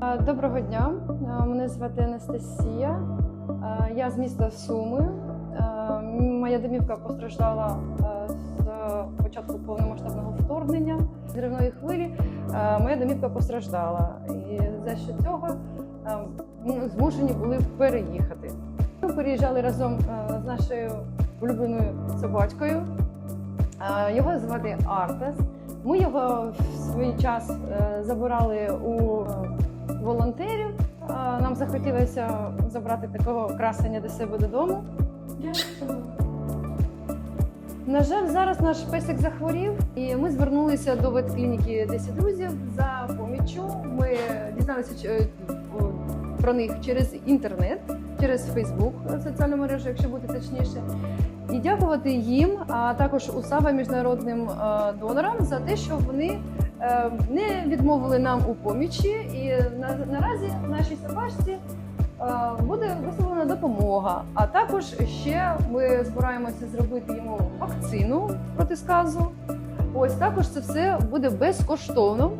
Доброго дня, мене звати Анастасія. Я з міста Суми. Моя домівка постраждала з початку повномасштабного вторгнення з гривної хвилі. Моя домівка постраждала, і за що цього ми змушені були переїхати. Ми переїжджали разом з нашою улюбленою собачкою. Його звати Артес. Ми його в свій час е, забирали у волонтерів. Е, Нам захотілося забрати такого красення до себе додому. На жаль, зараз наш песик захворів, і ми звернулися до ветклініки 10 друзів за поміччю. Ми дізналися про них через інтернет, через Фейсбук, соціальну мережу, якщо бути точніше. І дякувати їм, а також УСАВА міжнародним е, донорам за те, що вони е, не відмовили нам у помічі. І на, наразі нашій собачці е, буде висловлена допомога. А також ще ми збираємося зробити йому вакцину проти сказу. Ось також це все буде безкоштовно.